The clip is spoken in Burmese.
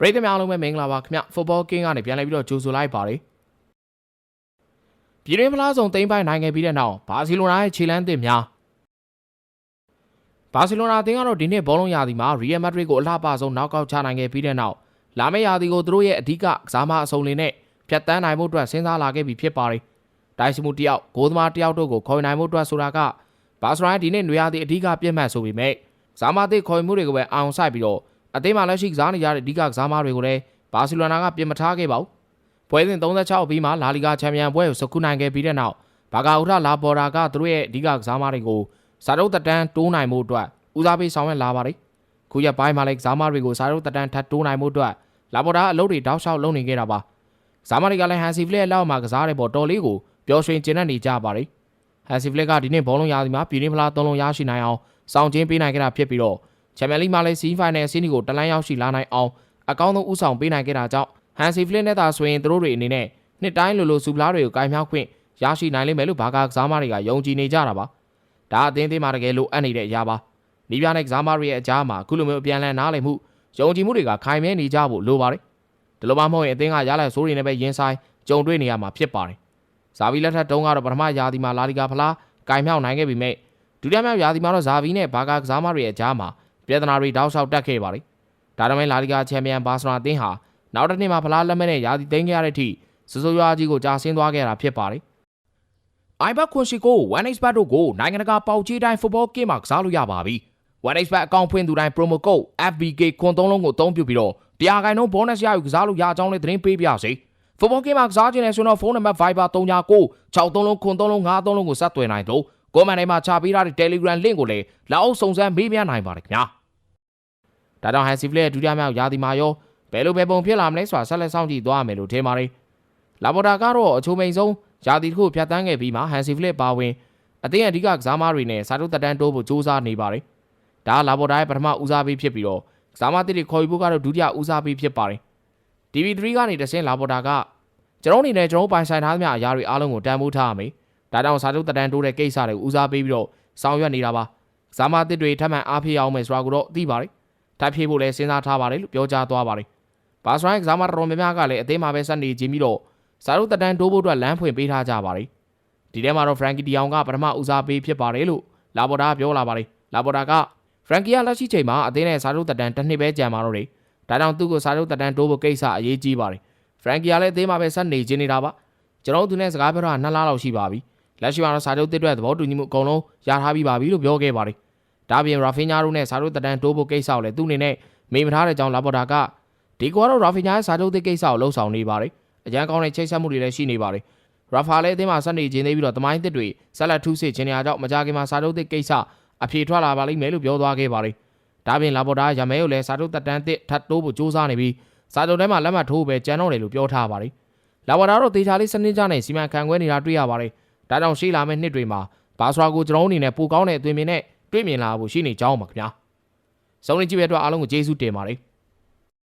ပရိသတ်များအားလုံးပဲမင်္ဂလာပါခင်ဗျ Football King ကနေပြန်လည်ပြီးတော့ကြိုဆိုလိုက်ပါတယ်ပြည်တွင်းဖလားဆောင်သိမ်းပိုက်နိုင်ခဲ့ပြီးတဲ့နောက်ဘာစီလိုနာရဲ့ခြေလမ်းသစ်များဘာစီလိုနာအသင်းကတော့ဒီနှစ်ဘောလုံးရာသီမှာ Real Madrid ကိုအလှပဆုံးနောက်ကောက်ချနိုင်ခဲ့ပြီးတဲ့နောက်လာမယ့်ရာသီကိုသူတို့ရဲ့အဓိကကစားမအစုံလေးနဲ့ဖြတ်တန်းနိုင်မှုအတွက်စဉ်းစားလာခဲ့ပြီဖြစ်ပါတယ်တိုင်စမှုတယောက်ဂိုးသမားတယောက်တို့ကိုခေါ်ယူနိုင်မှုအတွက်ဆိုတာကဘာစရိုင်းဒီနေ့နွေရာသီအဓိကပြည့်မှတ်ဆိုပေမဲ့ဇာမာသစ်ခေါ်ယူမှုတွေကိုပဲအောင်ဆိုင်ပြီးတော့ အသင်းမှာလက်ရှိကစားနေကြတဲ့အဓိကကစားမတွေကိုလည်းဘာစီလိုနာကပြင်မထားခဲ့ပါဘူး။ပွဲစဉ်36ပြီးမှလာလီဂါချန်ပီယံပွဲကိုစကူနိုင်ခဲ့ပြီးတဲ့နောက်ဘာကာဥထလာပေါ်တာကသူတို့ရဲ့အဓိကကစားမတွေကိုစာရုပ်တက်တန်းတိုးနိုင်မှုအတွက်ဦးစားပေးဆောင်ရွက်လာပါတယ်။ခုရက်ပိုင်းမှာလည်းကစားမတွေကိုစာရုပ်တက်တန်းထပ်တိုးနိုင်မှုအတွက်လာပေါ်တာအလုပ်တွေတောက်လျှောက်လုပ်နေခဲ့တာပါ။ကစားမတွေကလည်းဟန်စီဖလက်လောက်မှာကစားတဲ့ပေါ်တော်လေးကိုပျော်ရွှင်ကျဉ်နေကြပါတယ်။ဟန်စီဖလက်ကဒီနေ့ဘောလုံးရာသီမှာပြည်ရင်းဖလားသုံးလုံးရရှိနိုင်အောင်စောင့်ကျင်းပေးနိုင်ခဲ့တာဖြစ်ပြီးတော့ ချန်ပီယံလိမှာလည်းစီးဖိုင်နယ်အဆင့်ကိုတလန်းရောက်ရှိလာနိုင်အောင်အကောင်းဆုံးဥဆောင်ပေးနိုင်ခဲ့တာကြောင့်ဟန်စီဖလစ်နဲ့သာဆိုရင်သူတို့တွေအနေနဲ့နှစ်တိုင်းလိုလိုစူပလာတွေကိုကင်မြောက်ခွင့်ရရှိနိုင်လိမ့်မယ်လို့ဘာကာကစားမတွေကယုံကြည်နေကြတာပါဒါအသင်းသေးမှာတကယ်လို့အပ်နေတဲ့အရာပါနီးပြနဲ့ကစားမတွေရဲ့အကြားမှာအခုလိုမျိုးအပြန်အလှန်နားလည်မှုယုံကြည်မှုတွေကခိုင်မြဲနေကြဖို့လိုပါတယ်ဒီလိုမှမဟုတ်ရင်အသင်းကရလိုက်ဆိုးတွေနဲ့ပဲရင်ဆိုင်ကြုံတွေ့နေရမှာဖြစ်ပါတယ်ဇာဗီလက်ထက်တုန်းကတော့ပထမရာသီမှာလာလီဂါဖလားကင်မြောက်နိုင်ခဲ့ပြီမဲ့ဒုတိယမြောက်ရာသီမှာတော့ဇာဗီနဲ့ဘာကာကစားမတွေရဲ့အကြားမှာ ပြဿနာတွေတောက်လျှောက်တက်ခဲ့ပါလေဒါတမဲလာလီဂါချန်ပီယံဘာစနာအသင်းဟာနောက်တစ်နှစ်မှာဖလားလက်မဲ့နဲ့ရာသီသိမ်းခဲ့ရတဲ့အထိစစိုးရွားကြီးကိုကြာဆင်းသွားခဲ့တာဖြစ်ပါလေအိုင်ဘတ်ခွန်ရှိကို 1xbet တို့ကိုနိုင်ငံတကာပေါက်ကြီးတိုင်း football game မှာကစားလို့ရပါပြီ 1xbet အကောင့်ဖွင့်သူတိုင်း promo code FBK ခွန်သုံးလုံးကိုအသုံးပြုပြီးတော့တရားကိုင်နှုန်း bonus ရယူကစားလို့ရအကြောင်းလေးသတင်းပေးပြစေ football game မှာကစားခြင်းနဲ့ဆိုတော့ဖုန်းနံပါတ် Viber 39 63လုံးခွန်သုံးလုံး53လုံးကိုဆက်သွယ်နိုင်တော့ကွန်မန့်ထဲမှာချပေးထားတဲ့ Telegram link ကိုလည်းလက်အောက်စုံစမ်းမေးမြန်းနိုင်ပါတယ်ခင်ဗျာ ဒါကြောင့် Hansi Flick ရဲ့ဒုတိယမြောက်ရာသီမှာရောဘယ်လိုပဲပုံဖြစ်လာမလဲဆိုတာဆက်လက်စောင့်ကြည့်သွားရမယ်လို့ထင်ပါတယ်လာပေါ်တာကတော့အချိုမိန်ဆုံးရာသီတစ်ခုဖြတ်တန်းခဲ့ပြီးမှ Hansi Flick ပါဝင်အသင်းအဓိကကစားမတွေနဲ့စာထုတ်တက်တန်းတိုးဖို့စူးစမ်းနေပါတယ်ဒါကလာပေါ်တာရဲ့ပထမဦးစားပေးဖြစ်ပြီးတော့ကစားမတစ်တွေခေါ်ယူဖို့ကတော့ဒုတိယဦးစားပေးဖြစ်ပါတယ် TV3 ကနေတဆင်းလာပေါ်တာကကျွန်တော်အနေနဲ့ကျွန်တော်ပိုင်ဆိုင်ထားသမျှအရာတွေအားလုံးကိုတန်ဖိုးထားရမယ်။ဒါကြောင့်စာချုပ်တက်တန်းတိုးတဲ့ကိစ္စတွေကိုဦးစားပေးပြီးတော့ဆောင်ရွက်နေတာပါ။ဇာမာတစ်တွေထပ်မံအားဖြည့်အောင်မယ်ဆိုတာကိုတော့သိပါတယ်။ ထပ်ဖြည့်ဖို့လည်းစဉ်းစားထားပါတယ်လို့ပြောကြားသွားပါတယ်။ဘာစရိုင်းကစားမတော်များများကလည်းအသေးမှာပဲဆက်နေခြင်းပြီးတော့စာချုပ်တက်တန်းတိုးဖို့အတွက်လမ်းဖွင့်ပေးထားကြပါတယ်။ဒီထဲမှာတော့ Frankie De Jong ကပထမဦးစားပေးဖြစ်ပါတယ်လို့လာပေါ်တာပြောလာပါတယ်။လာပေါ်တာက Frankie ကလက်ရှိချိန်မှာအသင်းနဲ့စာချုပ်တက်တန်းတစ်နှစ်ပဲကြံပါတော့တယ်။ဒါကြောင့်သူ့ကိုစာချုပ်တက်တန်းတိုးဖို့ကိစ္စအရေးကြီးပါတယ်။ Frankie ကလည်းအသင်းမှာပဲဆက်နေခြင်းနေတာပါ။ကျွန်တော်တို့သူနဲ့စကားပြောတာနှစ်လလောက်ရှိပါပြီ။လက်ရှိမှာတော့စာချုပ်တစ်အတွက်သဘောတူညီမှုအကုန်လုံးရထားပြီးပါပြီလို့ပြောခဲ့ပါတယ်။ ဒါပြင် Rafinha တို့နဲ့စာချုပ်တက်တန်းတိုးဖို့ကိစ္စကိုလည်းသူ့အနေနဲ့မေးမထားတဲ့အကြောင်းလာပေါ်တာကဒီကွာတော့ Rafinha ရဲ့စာချုပ်တစ်ကိစ္စကိုလှုပ်ဆောင်နေပါတယ်။အကြမ်းကောင်းတဲ့ချိတ်ဆက်မှုတွေလည်းရှိနေပါတယ်။ Rafa လည်းအသင်းမှာဆက်နေခြင်းသေးပြီးတော့တမိုင်းတစ်တွေဆက်လက်ထူးစစ်ခြင်းတွေအကြောင်းမကြခင်မှာစာချုပ်တစ်ကိစ္စအပြေထွက်လာပါလိမ့်မယ်လို့ပြောသွားခဲ့ပါတယ်။ဒါပြင်လာပေါ်တာရမဲကိုလည်းစာချုပ်တက်တန်းတစ်ထပ်တိုးဖို့စူးစမ်းနေပြီးစာချုပ်ထဲမှာလက်မှတ်ထိုးပဲကြံတော့တယ်လို့ပြောထားပါတယ်။လာပေါ်တာတော့တေချာလေးစနစ်ကြနဲ့စီမံခန့်ခွဲနေတာတွေ့ရပါတယ်။ဒါကြောင့်ရှေ့လာမယ့်နှစ်တွေမှာဘာစရာကိုကျွန်တော်အနေနဲ့ပိုကောင်းတဲ့အသွင်မြင်နဲ့ တွေ့မြင်လာဖို့ရှိနေကြောင်းပါခင်ဗျာ။စုံနေကြည့်ပဲအတွက်အားလုံးကိုကျေးဇူးတင်ပါတယ်။